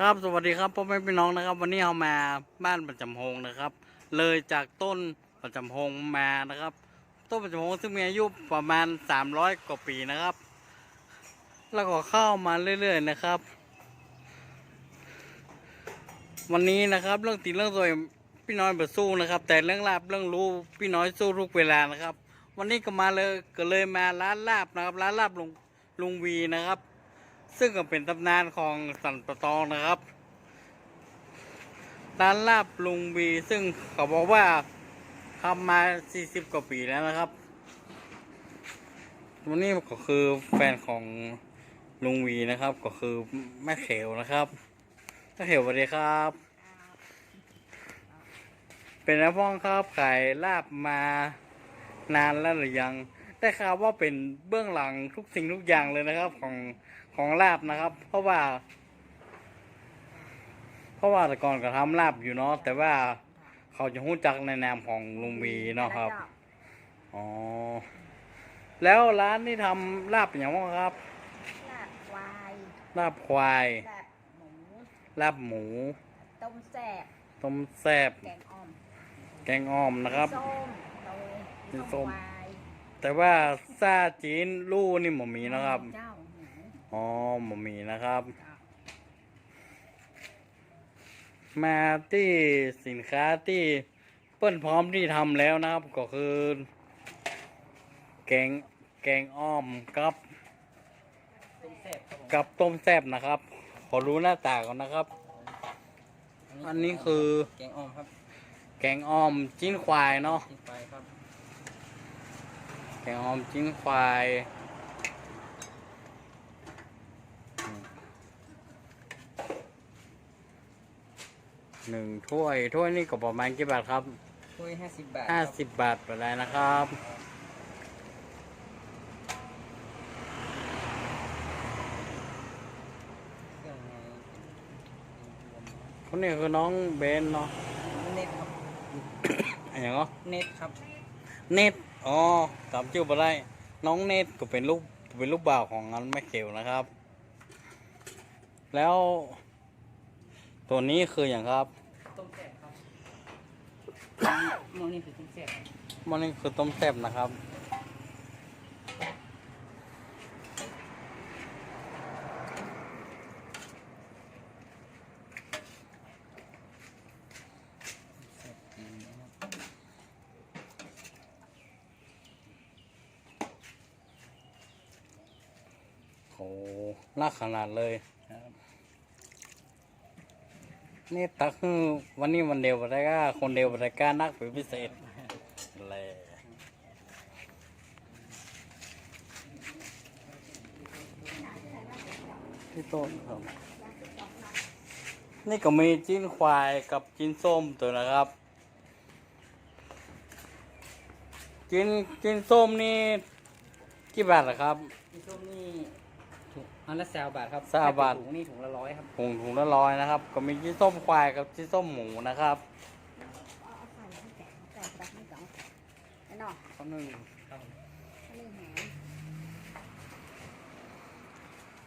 ครับสวัสดีครับพ่อแม่พี่น้องนะครับ วันนี้เรามาบ้านประจำโฮงนะครับ เลยจากต้นประจำโฮงมานะครับ ต้นประจำโฮงซึ่งมีอายุประมาณ 300 กว่าปีนะครับ แล้วก็เข้ามาเรื่อย ๆ นะครับ วันนี้นะครับเรื่องตีเรื่องตัวพี่น้อยเปิดสู้นะครับ แต่เรื่องลาบเรื่องรู้พี่น้อยสู้ทุกเวลานะครับ วันนี้ก็มาเลยก็เลยมาร้านลาบนะครับ ร้านลาบลุงลุงวีนะครับ ซึ่งก็เป็นตำนานของสันปะตองนะครับ ร้านลาบลุงวีซึ่งเขาบอกว่าทำมา 40 กว่าปีแล้วนะครับวันนี้ก็คือแฟนของลุงวีนะครับ ก็คือแม่เขวนะครับแม่เขวสวัสดีครับ เป็นนักพ้องครับขายลาบมานานแล้วหรือยัง ได้ข่าวว่าเป็นเบื้องหลังทุกสิ่งทุกอย่างเลยนะครับ ของ ของลาบนะครับ เพราะว่า เพราะว่าแต่ก่อนก็ทำลาบอยู่เนาะแต่ว่าเขาจะหู้จักในนามของลุงวีเนาะครับอ๋อแล้วร้านนี่ทำลาบอย่างว่าครับ ลาบควายลาบควาย ลาบหมูลาบหมู ต้มแซ่บต้มแซ่บแกงอ่อมแกงอ้อมนะครับส้มโตกินส้มควายแต่ว่าซาจีนลู่นี่หมมีนะครับเจ้าหมู อ๋อหมมีนะครับเจ้ามาที่สินค้าที่เปิ้นพร้อมที่ทำแล้วนะครับ ก็คือ แกงแกงอ้อมกับต้มแซ่บครับผมกับต้มแซ่บนะครับ ขอรู้หน้าตาก่อนนะครับ อันนี้คือแกงอ่อมครับ แกงอ้อมจิ้นควายเนาะกินไปครับแกงอ้อมจิ้นควาย หนึ่งถ้วยถ้วยนี่ก็ประมาณกี่บาทครับถ้วยห้าสิบบาทห้าครับสิบบาทไปเลยนะครับเครื่องในคนนี้คือน้องเบนเนาะเน็ตครับอะไรอย่างเนาะเน็ตครับ เนตอ๋อจำชื่อมาได้น้องเนตก็เป็นลูกเป็นลูกบ่าวของงั้นแม่เขียวนะครับ แล้ว ตัวนี้คืออย่างครับ ต้มแซ่บครับมองนี่คือต้มแซ่บครับมันนี่คือต้มแซ่บนะครับแซ่บจริงนะครับโอ้น่าขนาดเลยครับ นี่ตักวันนี้วันเดียวบัได้ก็คนเดียวบัได้ก้านักเป็นพิเศษเลยพี่ต้นครับ นี่ก็มีจิ้นควายกับจิ้นส้มตัวนะครับ จิ้นจิ้นส้มนี่กี่บาทล่ะครับพี่ส้มนี่ อันละสามบาทครับสามบาทถ้เป็นถุงนี่ถุงละร้อยครับถุงถุงละร้อยนะครับ ก็มีจิ้นส้มควายกับจิ้นส้มหมูนะครับเอาเอาใส่ให้แกงแกงแบบนี้ก่อนไอ้หน่อข้าวนึ่งครับทะเลแหง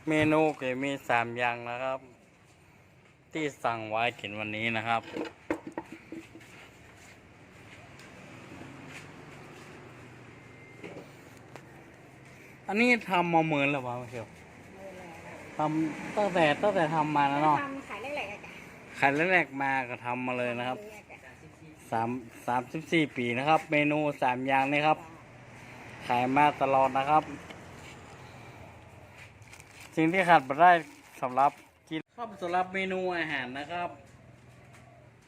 เมนูก็มีสามอย่างนะครับ ที่สั่งไว้กินวันนี้นะครับอันนี้ทำมาเหมือนหรือเปล่าเชียวมือแล้ว ทำตั้งแต่ตั้งแต่ทำมาแล้วเนาะทำขายแรกๆอะจ้ะขายแรกๆมาก็ทำมาเลยนะครับเลยอะจ้ะสามสามสิบสี่ปีนะครับ เมนูสามอย่างนี้ครับ ขายมาตลอดนะครับ สิ่งที่ขาดไม่ได้สำหรับกินครับสำหรับเมนูอาหารนะครับ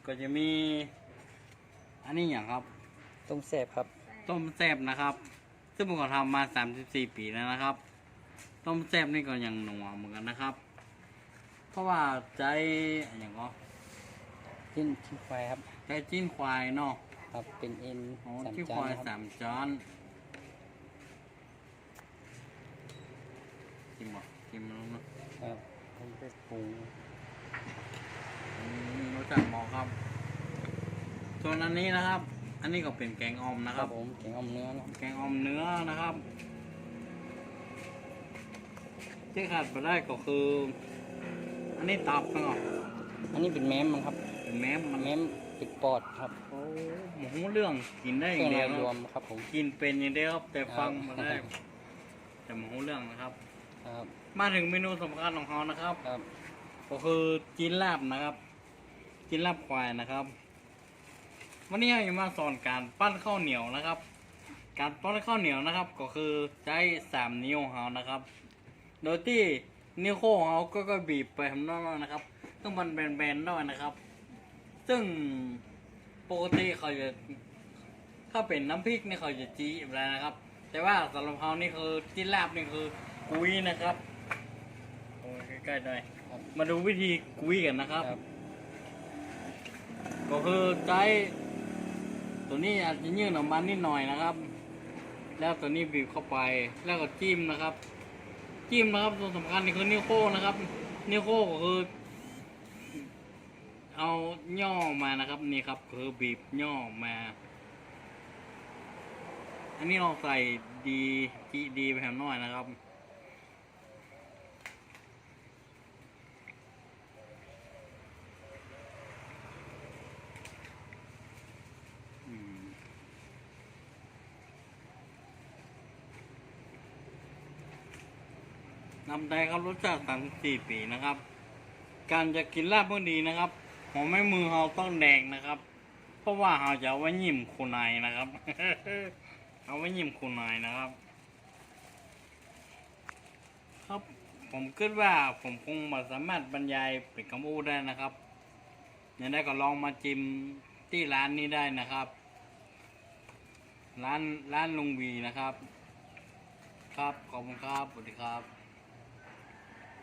ก็จะมี อันนี้อย่างครับ ต้มแซ่บครับ ต้มแซ่บนะครับ ซึ่งผมก็ทำมาสามสิบสี่ปีแล้วนะครับ ต้มแซ่บนี่ก็ยังหนัวเหมือนกันนะครับ เพราะว่าใจอย่างก็ชิ้นชิ้นควายครับใจจิ้นควายเนาะครับเป็นเอ็นอ๋อสามที่จาควานยนะครับสามจานกินบ่กินมันลงเนาะครับผมจะปรุงอืมรู้จักหมอครับ ส่วนอันนี้นะครับ อันนี้ก็เป็นแกงออมนะคครัรับบผมแกงอ่อมเนื้อเนอะแกงออมเนื้อนะครับ ที่ขาดไปได้ก็คือ อันนี้ตับนะครับอันนี้เป็นแม้มมันครับเป็นแม้มมันแม้มติดปอดครับโอ้หมูเรื่องกินได้อเครื่ย่าองงในเดียวรวนะมครับผมกินเป็นอย่างเดียวครับแต่ฟังครับมาได้ แต่หมูเรื่องนะครับ ครับ มาถึงเมนูสำคัญของเขานะครับครับ ก็คือจีนลาบนะครับจีนลาบควายนะครับ วันนี้เราจะมาสอนการปั้นข้าวเหนียวนะครับ การปั้นข้าวเหนียวนะครับ ก็คือใช้สามนิ้วของเขานะครับ โดยที่นิ้วโค้งของเขาก็ก็บีบไปทำนองนะครับต้องมันแบนๆด้วยนะครับ ซึ่งปกติเขาจะถ้าเป็นน้ำพริกนี่เขาจะจีอะไรนะครับ แต่ว่าสำหรับเขานี่คือจีนลาบนี่คือกุยนะครับโอ้ยใกล้ๆหน่อยครับมาดูวิธีกุยกันนะครับครับ ก็คือใช้ตัวนี้อาจจะยื่นออกมานิดหน่อยนะครับ แล้วตัวนี้บีบเข้าไปแล้วก็จิ้มนะครับ จิ้มนะครับส่วนสำคัญนี่คือนิ้วโค้งนะครับ นิ้วโค้งก็คือ เอาย่อมานะครับนี่ครับ คือบีบย่อมา อันนี้เราใส่ดีจีดีไปแถมหน่อยนะครับ นำได้ครับรสชาติสามสี่ปีนะครับ การจะกินลาบเมื่อดีนะครับหอมไม่มือเราต้องแดงนะครับ เพราะว่าเราจะเอาไว้ยิ้มคุณนายนะครับ เอาไว้ยิ้มคุณนายนะครับ ครับผมคิดว่าผมคงมาสามารถบรรยายเป็นคำพูดได้นะครับยังได้ก็ลองมาจิมที่ร้านนี้ได้นะครับ ร้านร้านลุงวีนะครับ ครับขอบคุณครับสวัสดีครับ